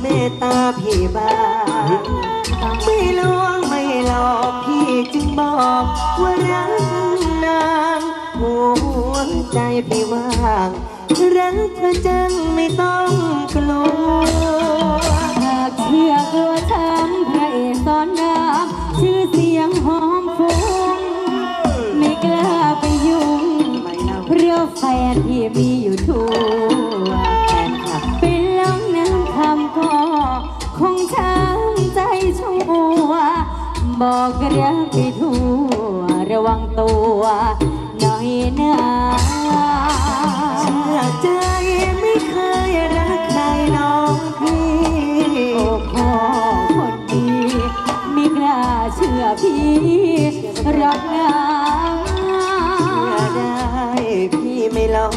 เมตตาพี่บ้างไม่ลวงไม่หลอกพี่จึงบอกว่ารักนางหัวใจพี่ว่างรักเธอจังไม่ต้องกลัวหากเชื่อกลัวช้ใคระอกสอนรามชื่อเสียงหอมฟุ้งไม่กล้าไปยุ่งเพราะแฟนที่มีอยู่ทุก งช้ำใจชั่ว บอกเรักไปทั่ว ระวังตัวหน่อยนะเชื่อใจไม่เคยรักใครน้องพี่ โอ้พ่อคนดีไม่กล้าเชื่อพี่รักนาเชื่อได้พี่ไม่หลอ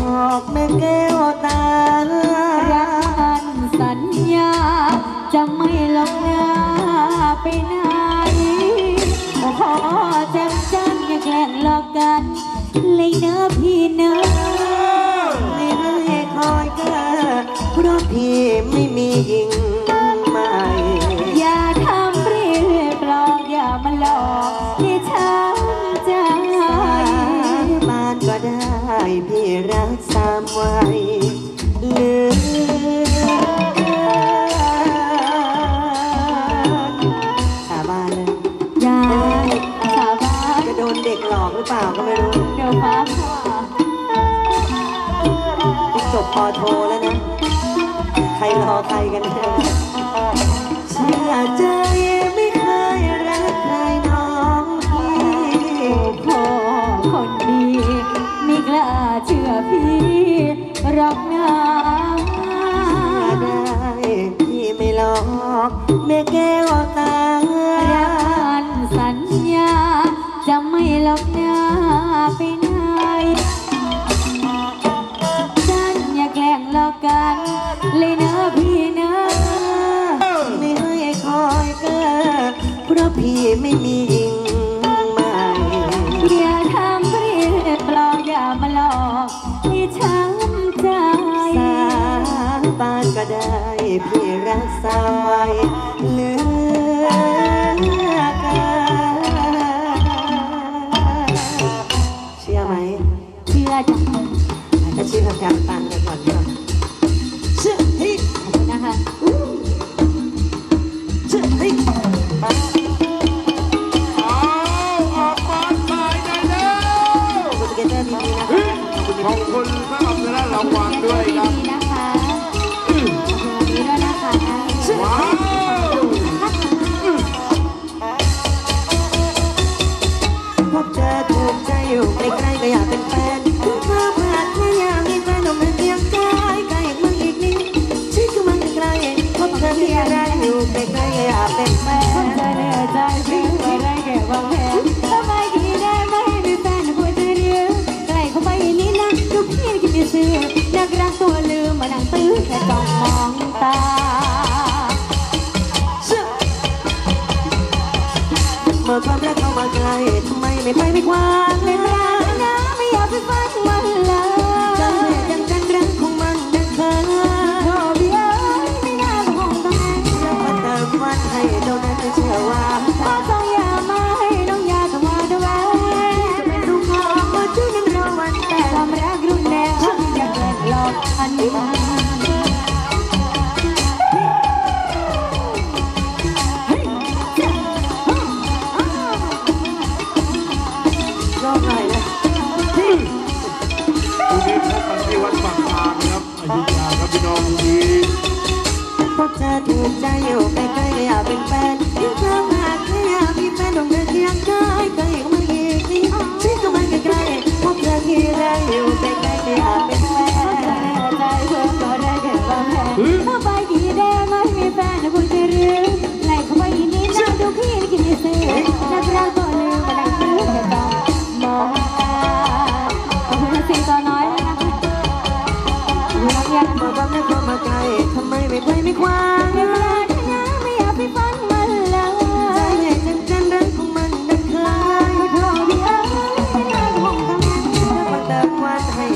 กแม่แก้วตา รักกันสัญญา จะไม่หลงหน้าไปไหนโอ้พ่อแจ่มจันอย่าแกล้งหลอกกัน เลยเนอะพี่เนอะไม่ให้คอยเกอเพราะพี่ไม่มีหญิงใหม่อย่าทำเรียบหลอกอย่ามาหลอกให้ช้ำใจบ้านก็ได้พี่รักสามไว้ หลอกหรือเปล่าก็ไม่รู้เดี๋ยวฟ้าผ่าจบปอโทแล้วนะ ใครรอใครกันแน่เชื่อใจไม่เคยรักใครน้องพี่พ่อคนดีไม่กล้าเชื่อพี่รักนาได้พี่ไม่หลอกแม่แก้วตา ลอกหน้าไปไหนฉันอย่าแกล้งหลอกกัน เลยนะพี่นะ ไม่ให้คอยเกอเพราะพี่ไม่มีหญิงใหม่อย่าทำเรียบหลอกอย่ามาหลอกให้ช้ำใจ สาบานก็ได้พี่รักษาไว้เหลือ จ้ะถ้าเชื่อการตังกันก่อนดี ไมรักเข้ามาใกล้ทำไมไม่ไปไม่กว้างไม่รักนะไม่อยากไปฟังมันเล บอยุธยาครับพี่น้องนี้พบเธอถูกใจอยู่ใกล้ๆอยากเป็นแฟนยิ่งเธอหากแค่อยากมีแฟนลงเดินเคียงกาย